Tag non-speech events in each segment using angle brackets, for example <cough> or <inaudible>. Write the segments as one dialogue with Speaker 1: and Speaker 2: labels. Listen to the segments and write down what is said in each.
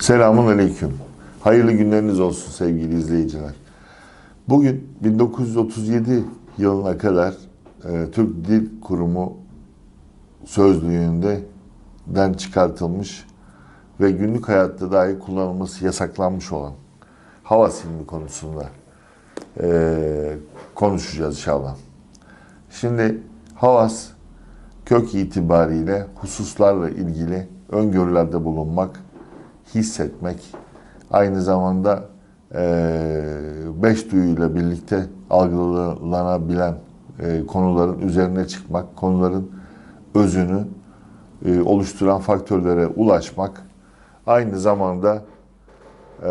Speaker 1: Selamun Aleyküm. Hayırlı günleriniz olsun sevgili izleyiciler. Bugün 1937 yılına kadar e, Türk Dil Kurumu sözlüğünde den çıkartılmış ve günlük hayatta dahi kullanılması yasaklanmış olan hava silmi konusunda e, konuşacağız inşallah. Şimdi havas kök itibariyle hususlarla ilgili öngörülerde bulunmak, hissetmek, aynı zamanda eee, beş duyuyla birlikte algılanabilen eee, konuların üzerine çıkmak, konuların özünü eee, oluşturan faktörlere ulaşmak, aynı zamanda eee,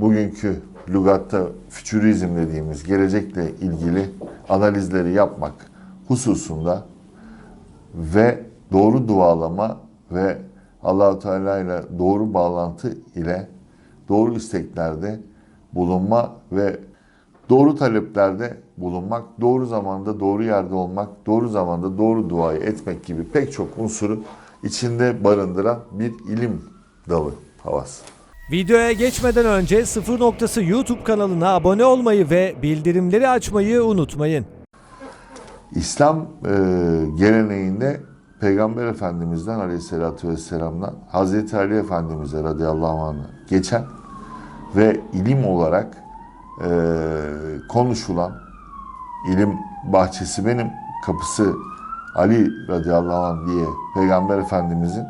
Speaker 1: bugünkü lügatta fütürizm dediğimiz gelecekle ilgili analizleri yapmak hususunda ve doğru dualama ve Allahu Teala ile doğru bağlantı ile doğru isteklerde bulunma ve doğru taleplerde bulunmak, doğru zamanda doğru yerde olmak, doğru zamanda doğru duayı etmek gibi pek çok unsuru içinde barındıran bir ilim dalı havas.
Speaker 2: Videoya geçmeden önce Sıfır Noktası YouTube kanalına abone olmayı ve bildirimleri açmayı unutmayın.
Speaker 1: İslam e, geleneğinde Peygamber Efendimiz'den Aleyhisselatü Vesselam'dan Hazreti Ali Efendimiz'e radıyallahu anh'a geçen ve ilim olarak e, konuşulan ilim bahçesi benim kapısı Ali radıyallahu anh diye Peygamber Efendimiz'in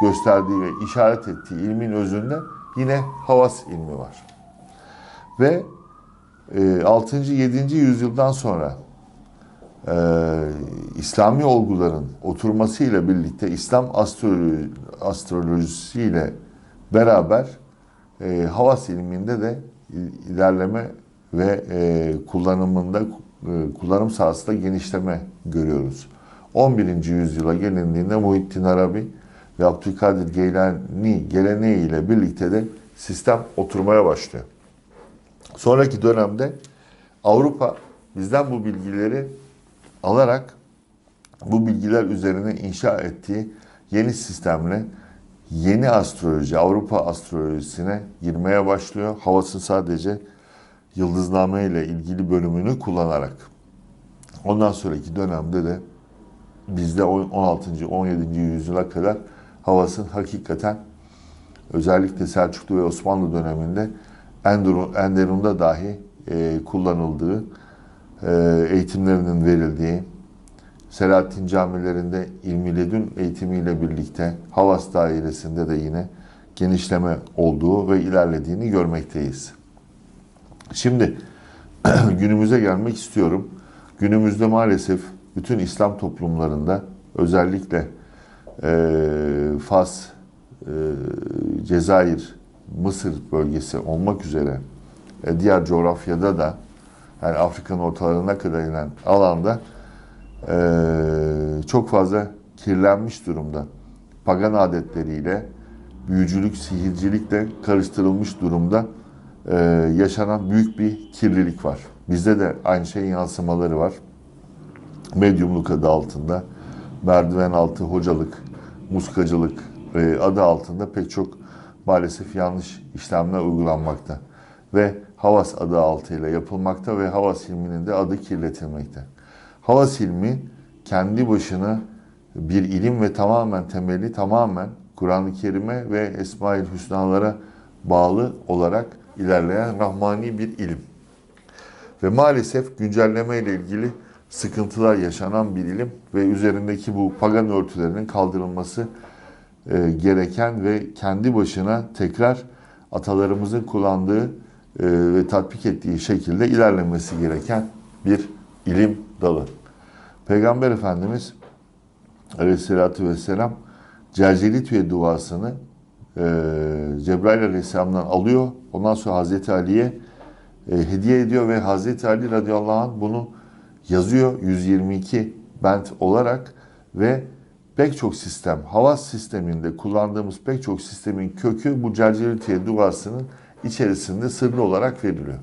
Speaker 1: gösterdiği ve işaret ettiği ilmin özünde yine havas ilmi var. Ve e, 6. 7. yüzyıldan sonra e, İslami olguların oturmasıyla birlikte İslam astroloji, astrolojisiyle beraber e, havas ilminde de ilerleme ve e, kullanımında e, kullanım sahasında genişleme görüyoruz. 11. yüzyıla gelindiğinde Muhittin Arabi ve Abdülkadir Geylani geleneğiyle birlikte de sistem oturmaya başlıyor. Sonraki dönemde Avrupa bizden bu bilgileri alarak bu bilgiler üzerine inşa ettiği yeni sistemle yeni astroloji, Avrupa astrolojisine girmeye başlıyor. Havasın sadece yıldızname ile ilgili bölümünü kullanarak. Ondan sonraki dönemde de bizde 16. 17. yüzyıla kadar havasın hakikaten özellikle Selçuklu ve Osmanlı döneminde Enderun, Enderun'da dahi e, kullanıldığı, e, eğitimlerinin verildiği, Selahattin camilerinde ilmi ledün eğitimiyle birlikte Havas dairesinde de yine genişleme olduğu ve ilerlediğini görmekteyiz. Şimdi <clears throat> günümüze gelmek istiyorum. Günümüzde maalesef bütün İslam toplumlarında özellikle e, Fas, e, Cezayir, Mısır bölgesi olmak üzere e, diğer coğrafyada da yani Afrika'nın ortalarına kadar inen alanda çok fazla kirlenmiş durumda. Pagan adetleriyle, büyücülük, sihircilikle karıştırılmış durumda e, yaşanan büyük bir kirlilik var. Bizde de aynı şeyin yansımaları var. Medyumluk adı altında, merdiven altı hocalık, muskacılık e, adı altında pek çok maalesef yanlış işlemler uygulanmakta. Ve Havas adı altıyla yapılmakta ve Havas ilminin de adı kirletilmekte. Havas ilmi kendi başına bir ilim ve tamamen temeli tamamen Kur'an-ı Kerim'e ve Esma-ül Hüsnalara bağlı olarak ilerleyen rahmani bir ilim. Ve maalesef güncelleme ile ilgili sıkıntılar yaşanan bir ilim ve üzerindeki bu pagan örtülerinin kaldırılması e, gereken ve kendi başına tekrar atalarımızın kullandığı e, ve tatbik ettiği şekilde ilerlemesi gereken bir ilim dalı. Peygamber Efendimiz Aleyhisselatü Vesselam Cercelitüye duasını e, Cebrail Aleyhisselam'dan alıyor. Ondan sonra Hazreti Ali'ye e, hediye ediyor ve Hazreti Ali radıyallahu anh bunu yazıyor 122 bent olarak ve pek çok sistem, havas sisteminde kullandığımız pek çok sistemin kökü bu Cercelitüye duasının içerisinde sırlı olarak veriliyor.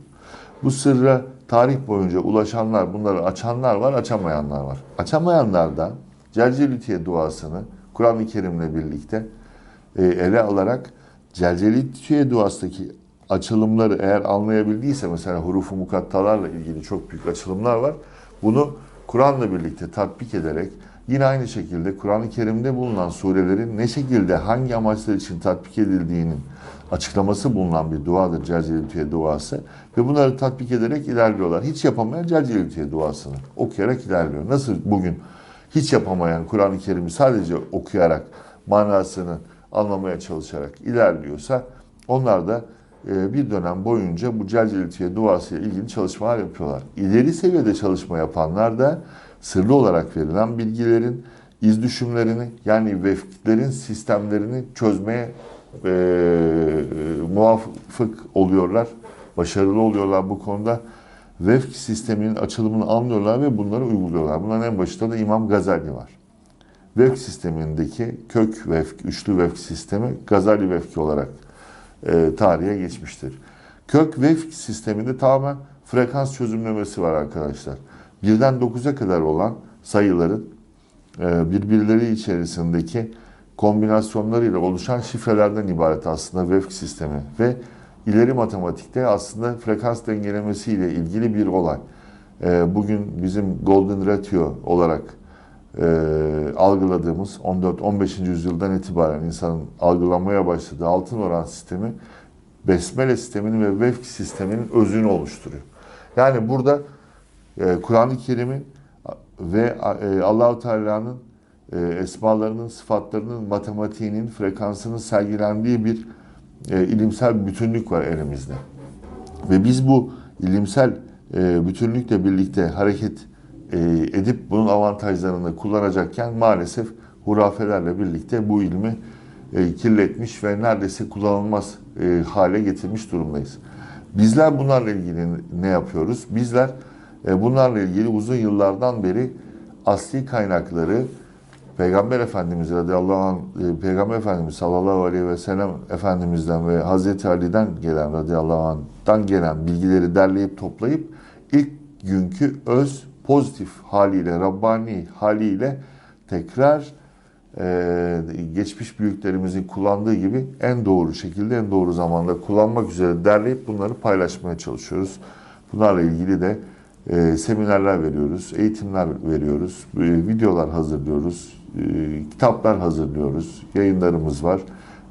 Speaker 1: Bu sırra tarih boyunca ulaşanlar, bunları açanlar var, açamayanlar var. Açamayanlar da Cercelitüye duasını Kur'an-ı Kerim'le birlikte e, ele alarak Celcelitüye duasındaki açılımları eğer anlayabildiyse mesela hurufu mukattalarla ilgili çok büyük açılımlar var. Bunu Kur'an'la birlikte tatbik ederek yine aynı şekilde Kur'an-ı Kerim'de bulunan surelerin ne şekilde hangi amaçlar için tatbik edildiğinin açıklaması bulunan bir duadır Celcelitüye duası ve bunları tatbik ederek ilerliyorlar. Hiç yapamayan Celcelitüye duasını okuyarak ilerliyor. Nasıl bugün hiç yapamayan Kur'an-ı Kerim'i sadece okuyarak manasını anlamaya çalışarak ilerliyorsa onlar da e, bir dönem boyunca bu Celcelitiye duası ile ilgili çalışmalar yapıyorlar. İleri seviyede çalışma yapanlar da sırlı olarak verilen bilgilerin iz düşümlerini yani vefklerin sistemlerini çözmeye e, muvafık oluyorlar. Başarılı oluyorlar bu konuda. Vefk sisteminin açılımını anlıyorlar ve bunları uyguluyorlar. Bunların en başında da İmam Gazali var. Vefk sistemindeki kök vefk, üçlü vefk sistemi Gazali vefki olarak e, tarihe geçmiştir. Kök vefk sisteminde tamamen frekans çözümlemesi var arkadaşlar. Birden 9'a kadar olan sayıların e, birbirleri içerisindeki kombinasyonlarıyla oluşan şifrelerden ibaret aslında vefk sistemi ve ileri matematikte aslında frekans dengelemesiyle ilgili bir olay. E, bugün bizim Golden Ratio olarak e, algıladığımız 14-15. yüzyıldan itibaren insanın algılamaya başladığı altın oran sistemi Besmele sisteminin ve Vefk sisteminin özünü oluşturuyor. Yani burada e, Kur'an-ı Kerim'in ve e, Allahu Teala'nın e, esmalarının, sıfatlarının, matematiğinin, frekansının sergilendiği bir e, ilimsel bütünlük var elimizde. Ve biz bu ilimsel e, bütünlükle birlikte hareket e, edip bunun avantajlarını kullanacakken maalesef hurafelerle birlikte bu ilmi e, kirletmiş ve neredeyse kullanılmaz e, hale getirmiş durumdayız. Bizler bunlarla ilgili ne yapıyoruz? Bizler e, bunlarla ilgili uzun yıllardan beri asli kaynakları Peygamber Efendimiz radıyallahu anh, e, Peygamber Efendimiz sallallahu aleyhi ve sellem Efendimiz'den ve Hazreti Ali'den gelen radıyallahu anh'tan gelen bilgileri derleyip toplayıp ilk günkü öz pozitif haliyle, Rabbani haliyle tekrar e, geçmiş büyüklerimizin kullandığı gibi en doğru şekilde, en doğru zamanda kullanmak üzere derleyip bunları paylaşmaya çalışıyoruz. Bunlarla ilgili de e, seminerler veriyoruz, eğitimler veriyoruz, e, videolar hazırlıyoruz, e, kitaplar hazırlıyoruz, yayınlarımız var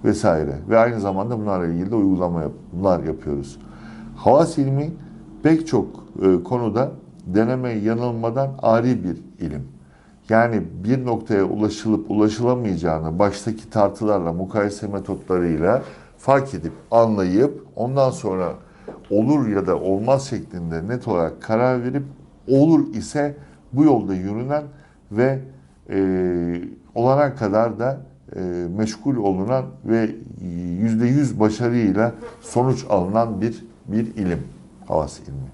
Speaker 1: vesaire. Ve aynı zamanda bunlarla ilgili de uygulamalar yapıyoruz. Havas ilmi pek çok e, konuda deneme yanılmadan ari bir ilim. Yani bir noktaya ulaşılıp ulaşılamayacağını baştaki tartılarla, mukayese metotlarıyla fark edip, anlayıp ondan sonra olur ya da olmaz şeklinde net olarak karar verip olur ise bu yolda yürünen ve e, olana kadar da e, meşgul olunan ve yüzde yüz başarıyla sonuç alınan bir bir ilim, havas ilmi.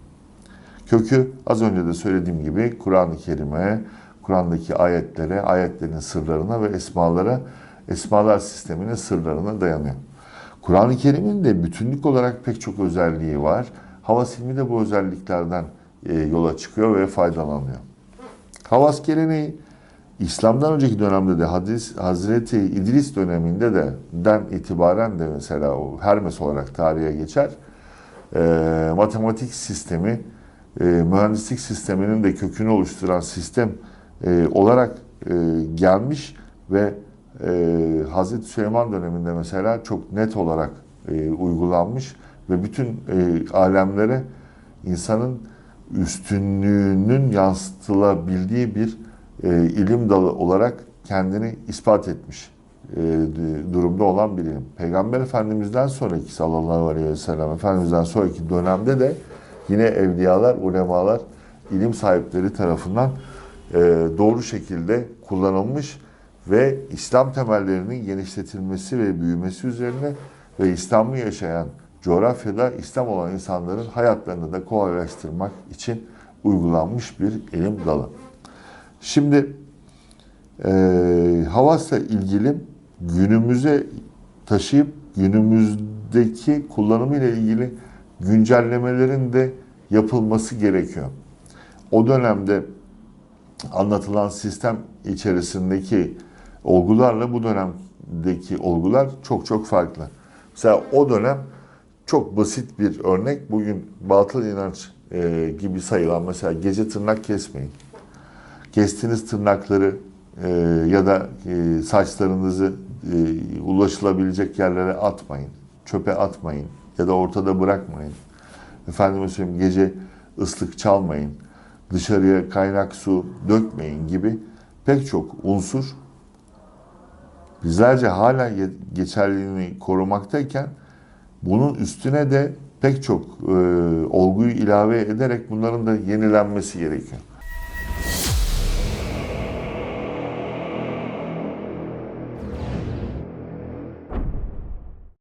Speaker 1: Kökü az önce de söylediğim gibi Kur'an-ı Kerim'e, Kur'an'daki ayetlere, ayetlerin sırlarına ve esmalara, esmalar sisteminin sırlarına dayanıyor. Kur'an-ı Kerim'in de bütünlük olarak pek çok özelliği var. Havas ilmi de bu özelliklerden e, yola çıkıyor ve faydalanıyor. Havas geleneği İslam'dan önceki dönemde de Hadis, Hazreti İdris döneminde de den itibaren de mesela o Hermes olarak tarihe geçer. E, matematik sistemi, e, mühendislik sisteminin de kökünü oluşturan sistem e, olarak e, gelmiş ve e, Hazreti Süleyman döneminde mesela çok net olarak e, uygulanmış ve bütün e, alemlere insanın üstünlüğünün yansıtılabildiği bir e, ilim dalı olarak kendini ispat etmiş e, durumda olan bir ilim. Peygamber Efendimiz'den sonraki sallallahu aleyhi ve sellem Efendimiz'den sonraki dönemde de yine evliyalar, ulemalar, ilim sahipleri tarafından e, doğru şekilde kullanılmış ve İslam temellerinin genişletilmesi ve büyümesi üzerine ve İslam'ı yaşayan coğrafyada İslam olan insanların hayatlarını da kolaylaştırmak için uygulanmış bir ilim dalı. Şimdi e, Havas'la ilgili günümüze taşıyıp günümüzdeki kullanımı ile ilgili güncellemelerin de yapılması gerekiyor. O dönemde anlatılan sistem içerisindeki olgularla bu dönem dönemdeki olgular çok çok farklı. Mesela o dönem çok basit bir örnek. Bugün batıl inanç e, gibi sayılan mesela gece tırnak kesmeyin. Kestiğiniz tırnakları e, ya da e, saçlarınızı e, ulaşılabilecek yerlere atmayın. Çöpe atmayın ya da ortada bırakmayın. Efendime söyleyeyim gece ıslık çalmayın. Dışarıya kaynak su dökmeyin gibi pek çok unsur bizlerce hala geçerliliğini korumaktayken bunun üstüne de pek çok e, olguyu ilave ederek bunların da yenilenmesi gerekiyor.